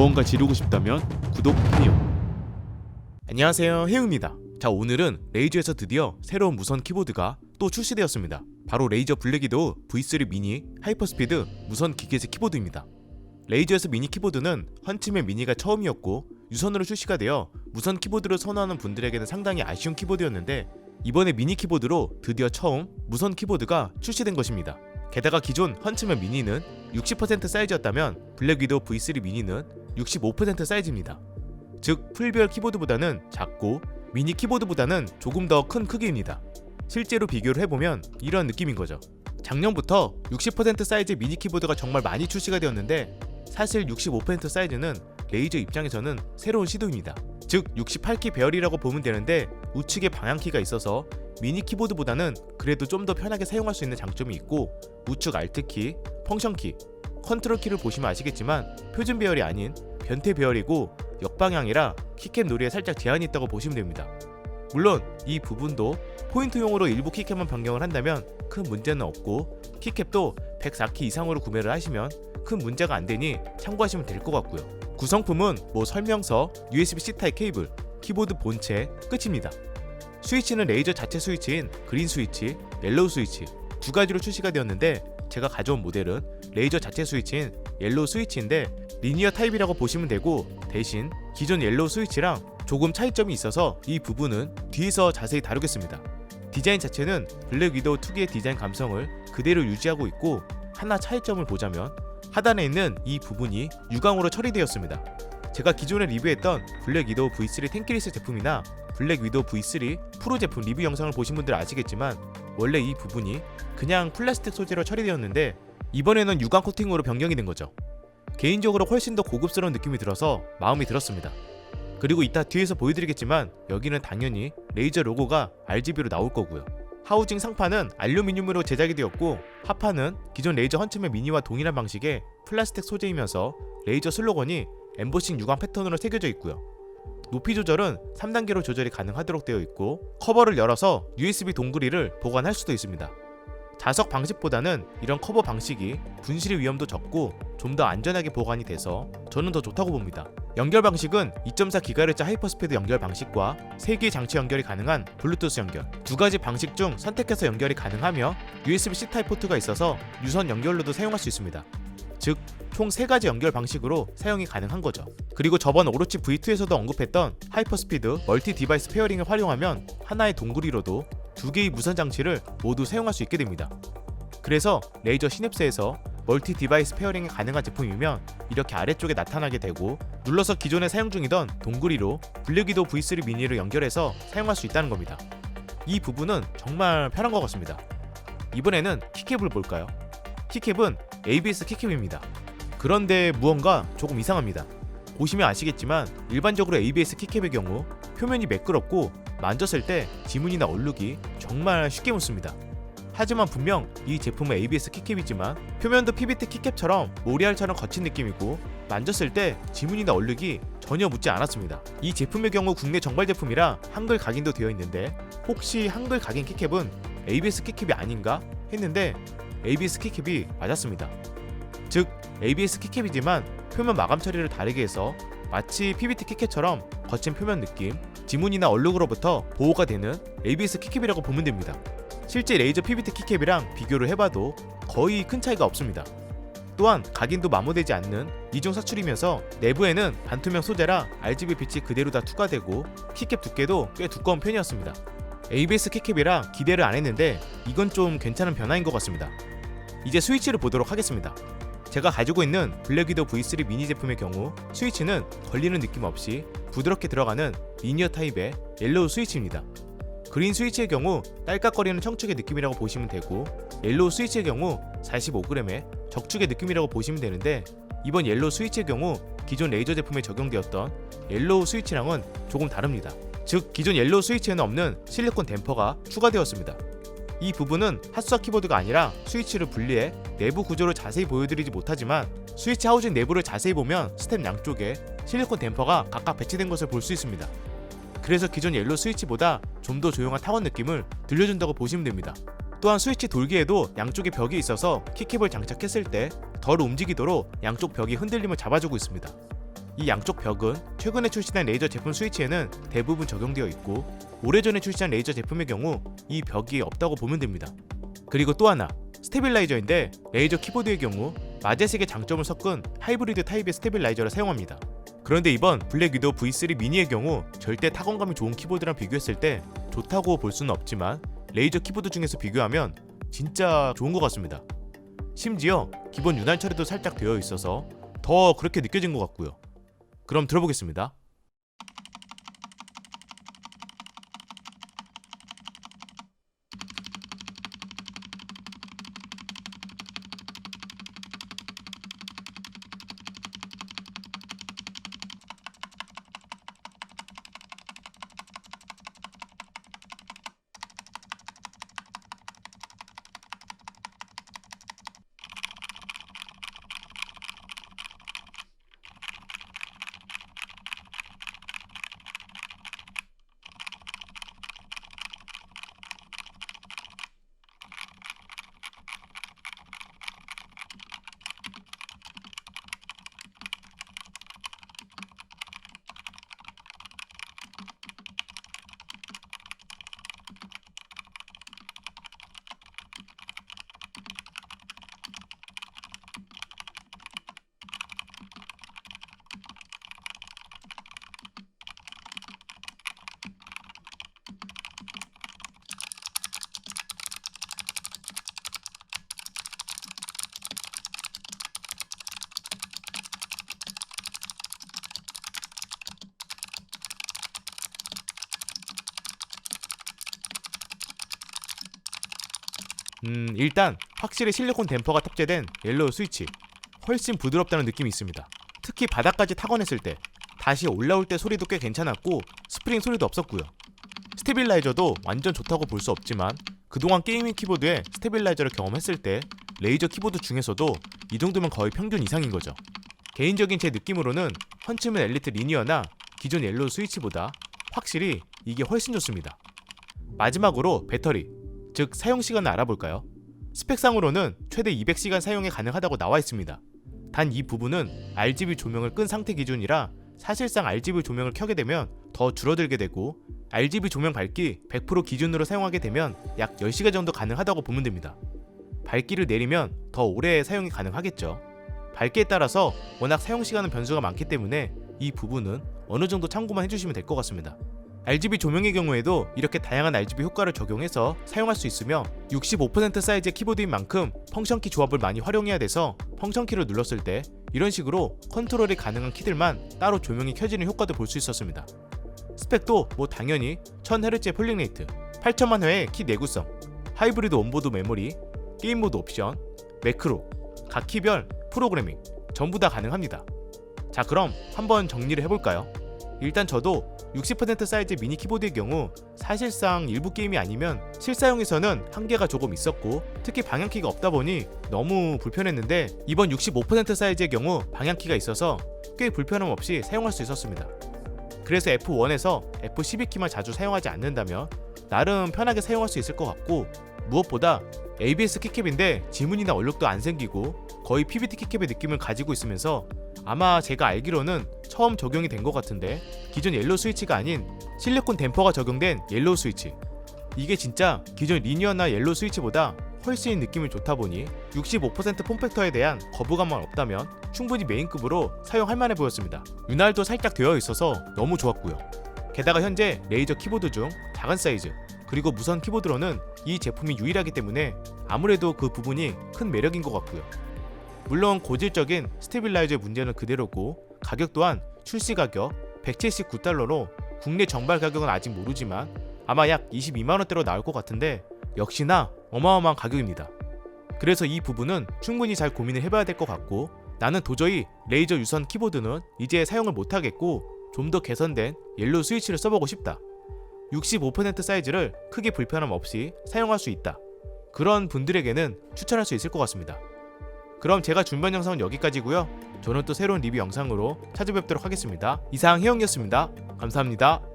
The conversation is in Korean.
무언가 지르고 싶다면 구독 해요. 안녕하세요 해우입니다. 자 오늘은 레이저에서 드디어 새로운 무선 키보드가 또 출시되었습니다. 바로 레이저 블랙이도 V3 미니 하이퍼스피드 무선 기계식 키보드입니다. 레이저에서 미니 키보드는 헌츠맨 미니가 처음이었고 유선으로 출시가 되어 무선 키보드를 선호하는 분들에게는 상당히 아쉬운 키보드였는데 이번에 미니 키보드로 드디어 처음 무선 키보드가 출시된 것입니다. 게다가 기존 헌츠맨 미니는 60% 사이즈였다면 블랙 위도우 V3 미니는 65% 사이즈입니다. 즉 풀별 키보드보다는 작고 미니 키보드보다는 조금 더 큰 크기입니다. 실제로 비교를 해보면 이런 느낌인 거죠. 작년부터 60% 사이즈 미니 키보드가 정말 많이 출시가 되었는데 사실 65% 사이즈는 레이저 입장에서는 새로운 시도입니다. 즉 68키 배열이라고 보면 되는데 우측에 방향키가 있어서 미니 키보드보다는 그래도 좀 더 편하게 사용할 수 있는 장점이 있고 우측 알트키, 펑션키, 컨트롤키를 보시면 아시겠지만 표준 배열이 아닌 변태 배열이고 역방향이라 키캡 놀이에 살짝 제한이 있다고 보시면 됩니다. 물론 이 부분도 포인트용으로 일부 키캡만 변경을 한다면 큰 문제는 없고 키캡도 104키 이상으로 구매를 하시면 큰 문제가 안 되니 참고하시면 될 것 같고요. 구성품은 뭐 설명서, USB-C 타입 케이블, 키보드 본체 끝입니다. 스위치는 레이저 자체 스위치인 그린 스위치, 옐로우 스위치 두 가지로 출시가 되었는데 제가 가져온 모델은 레이저 자체 스위치인 옐로우 스위치인데 리니어 타입이라고 보시면 되고 대신 기존 옐로우 스위치랑 조금 차이점이 있어서 이 부분은 뒤에서 자세히 다루겠습니다. 디자인 자체는 블랙 위도우 특유의 디자인 감성을 그대로 유지하고 있고 하나 차이점을 보자면 하단에 있는 이 부분이 유광으로 처리되었습니다. 제가 기존에 리뷰했던 블랙 위도우 V3 텐키리스 제품이나 블랙 위도우 V3 프로 제품 리뷰 영상을 보신 분들 아시겠지만 원래 이 부분이 그냥 플라스틱 소재로 처리되었는데 이번에는 유광 코팅으로 변경이 된 거죠. 개인적으로 훨씬 더 고급스러운 느낌이 들어서 마음이 들었습니다. 그리고 이따 뒤에서 보여드리겠지만 여기는 당연히 레이저 로고가 RGB로 나올 거고요. 하우징 상판은 알루미늄으로 제작이 되었고 하판은 기존 레이저 헌츠맨 미니와 동일한 방식의 플라스틱 소재이면서 레이저 슬로건이 엠보싱 유광 패턴으로 새겨져 있고요. 높이 조절은 3단계로 조절이 가능하도록 되어 있고 커버를 열어서 USB 동그리를 보관할 수도 있습니다. 자석 방식보다는 이런 커버 방식이 분실 위험도 적고 좀 더 안전하게 보관이 돼서 저는 더 좋다고 봅니다. 연결 방식은 2.4GHz 하이퍼스피드 연결 방식과 3개의 장치 연결이 가능한 블루투스 연결 두 가지 방식 중 선택해서 연결이 가능하며 USB-C 타입 포트가 있어서 유선 연결로도 사용할 수 있습니다. 즉, 총 3가지 연결 방식으로 사용이 가능한 거죠. 그리고 저번 오로치 V2에서도 언급했던 하이퍼스피드 멀티 디바이스 페어링을 활용하면 하나의 동그리로도 두 개의 무선 장치를 모두 사용할 수 있게 됩니다. 그래서 레이저 시냅스에서 멀티 디바이스 페어링이 가능한 제품이면 이렇게 아래쪽에 나타나게 되고 눌러서 기존에 사용 중이던 동그리로 블랙위도 V3 미니를 연결해서 사용할 수 있다는 겁니다. 이 부분은 정말 편한 것 같습니다. 이번에는 키캡을 볼까요? 키캡은 ABS 키캡입니다. 그런데 무언가 조금 이상합니다. 보시면 아시겠지만 일반적으로 ABS 키캡의 경우 표면이 매끄럽고 만졌을 때 지문이나 얼룩이 정말 쉽게 묻습니다. 하지만 분명 이 제품은 ABS 키캡이지만 표면도 PBT 키캡처럼 모리알처럼 거친 느낌이고 만졌을 때 지문이나 얼룩이 전혀 묻지 않았습니다. 이 제품의 경우 국내 정발 제품이라 한글 각인도 되어 있는데 혹시 한글 각인 키캡은 ABS 키캡이 아닌가 했는데 ABS 키캡이 맞았습니다. 즉 ABS 키캡이지만 표면 마감 처리를 다르게 해서 마치 PBT 키캡처럼 거친 표면 느낌, 지문이나 얼룩으로부터 보호가 되는 ABS 키캡이라고 보면 됩니다. 실제 레이저 PBT 키캡이랑 비교를 해봐도 거의 큰 차이가 없습니다. 또한 각인도 마모되지 않는 이중 사출이면서 내부에는 반투명 소재라 RGB 빛이 그대로 다 투과되고 키캡 두께도 꽤 두꺼운 편이었습니다. ABS 키캡이라 기대를 안 했는데 이건 좀 괜찮은 변화인 것 같습니다. 이제 스위치를 보도록 하겠습니다. 제가 가지고 있는 블랙위도 V3 미니 제품의 경우 스위치는 걸리는 느낌 없이 부드럽게 들어가는 리니어 타입의 옐로우 스위치입니다. 그린 스위치의 경우 딸깍거리는 청축의 느낌이라고 보시면 되고 옐로우 스위치의 경우 45g의 적축의 느낌이라고 보시면 되는데 이번 옐로우 스위치의 경우 기존 레이저 제품에 적용되었던 옐로우 스위치랑은 조금 다릅니다. 즉 기존 옐로우 스위치에는 없는 실리콘 댐퍼가 추가되었습니다. 이 부분은 핫스와 키보드가 아니라 스위치를 분리해 내부 구조를 자세히 보여드리지 못하지만 스위치 하우징 내부를 자세히 보면 스텝 양쪽에 실리콘 댐퍼가 각각 배치된 것을 볼 수 있습니다. 그래서 기존 옐로 스위치보다 좀 더 조용한 타원 느낌을 들려준다고 보시면 됩니다. 또한 스위치 돌기에도 양쪽에 벽이 있어서 키캡을 장착했을 때 덜 움직이도록 양쪽 벽이 흔들림을 잡아주고 있습니다. 이 양쪽 벽은 최근에 출시된 레이저 제품 스위치에는 대부분 적용되어 있고 오래전에 출시한 레이저 제품의 경우 이 벽이 없다고 보면 됩니다. 그리고 또 하나 스테빌라이저인데 레이저 키보드의 경우 마제색의 장점을 섞은 하이브리드 타입의 스테빌라이저를 사용합니다. 그런데 이번 블랙 위도우 V3 미니의 경우 절대 타건감이 좋은 키보드랑 비교했을 때 좋다고 볼 수는 없지만 레이저 키보드 중에서 비교하면 진짜 좋은 것 같습니다. 심지어 기본 윤활 처리도 살짝 되어 있어서 더 그렇게 느껴진 것 같고요. 그럼 들어보겠습니다. 음, 일단 확실히 실리콘 댐퍼가 탑재된 옐로우 스위치 훨씬 부드럽다는 느낌이 있습니다. 특히 바닥까지 타건했을 때 다시 올라올 때 소리도 꽤 괜찮았고 스프링 소리도 없었고요. 스테빌라이저도 완전 좋다고 볼 수 없지만 그동안 게이밍 키보드에 스테빌라이저를 경험했을 때 레이저 키보드 중에서도 이 정도면 거의 평균 이상인 거죠. 개인적인 제 느낌으로는 헌츠맨 엘리트 리니어나 기존 옐로우 스위치보다 확실히 이게 훨씬 좋습니다. 마지막으로 배터리, 즉 사용 시간을 알아볼까요? 스펙상으로는 최대 200시간 사용이 가능하다고 나와 있습니다. 단 이 부분은 RGB 조명을 끈 상태 기준이라 사실상 RGB 조명을 켜게 되면 더 줄어들게 되고 RGB 조명 밝기 100% 기준으로 사용하게 되면 약 10시간 정도 가능하다고 보면 됩니다. 밝기를 내리면 더 오래 사용이 가능하겠죠. 밝기에 따라서 워낙 사용 시간은 변수가 많기 때문에 이 부분은 어느 정도 참고만 해주시면 될 것 같습니다. RGB 조명의 경우에도 이렇게 다양한 RGB 효과를 적용해서 사용할 수 있으며 65% 사이즈의 키보드인 만큼 펑션키 조합을 많이 활용해야 돼서 펑션키를 눌렀을 때 이런 식으로 컨트롤이 가능한 키들만 따로 조명이 켜지는 효과도 볼 수 있었습니다. 스펙도 뭐 당연히 1000Hz의 폴링 레이트, 8000만 회의 키 내구성, 하이브리드 온보드 메모리, 게임 모드 옵션, 매크로, 각 키별 프로그래밍 전부 다 가능합니다. 자 그럼 한번 정리를 해볼까요? 일단 저도 60% 사이즈 미니 키보드의 경우 사실상 일부 게임이 아니면 실사용에서는 한계가 조금 있었고 특히 방향키가 없다 보니 너무 불편했는데 이번 65% 사이즈의 경우 방향키가 있어서 꽤 불편함 없이 사용할 수 있었습니다. 그래서 F1에서 F12키만 자주 사용하지 않는다면 나름 편하게 사용할 수 있을 것 같고 무엇보다 ABS 키캡인데 지문이나 얼룩도 안 생기고 거의 PBT 키캡의 느낌을 가지고 있으면서 아마 제가 알기로는 처음 적용이 된 것 같은데 기존 옐로우 스위치가 아닌 실리콘 댐퍼가 적용된 옐로우 스위치 이게 진짜 기존 리니어나 옐로우 스위치보다 훨씬 느낌이 좋다 보니 65% 폼팩터에 대한 거부감만 없다면 충분히 메인급으로 사용할 만해 보였습니다. 윤활도 살짝 되어 있어서 너무 좋았고요. 게다가 현재 레이저 키보드 중 작은 사이즈 그리고 무선 키보드로는 이 제품이 유일하기 때문에 아무래도 그 부분이 큰 매력인 것 같고요. 물론 고질적인 스테빌라이저의 문제는 그대로고 가격 또한 출시 가격 179달러로 국내 정발 가격은 아직 모르지만 아마 약 22만원대로 나올 것 같은데 역시나 어마어마한 가격입니다. 그래서 이 부분은 충분히 잘 고민을 해봐야 될 것 같고 나는 도저히 레이저 유선 키보드는 이제 사용을 못하겠고 좀 더 개선된 옐로우 스위치를 써보고 싶다. 65% 사이즈를 크게 불편함 없이 사용할 수 있다. 그런 분들에게는 추천할 수 있을 것 같습니다. 그럼 제가 준비한 영상은 여기까지고요. 저는 또 새로운 리뷰 영상으로 찾아뵙도록 하겠습니다. 이상 혜영이었습니다. 감사합니다.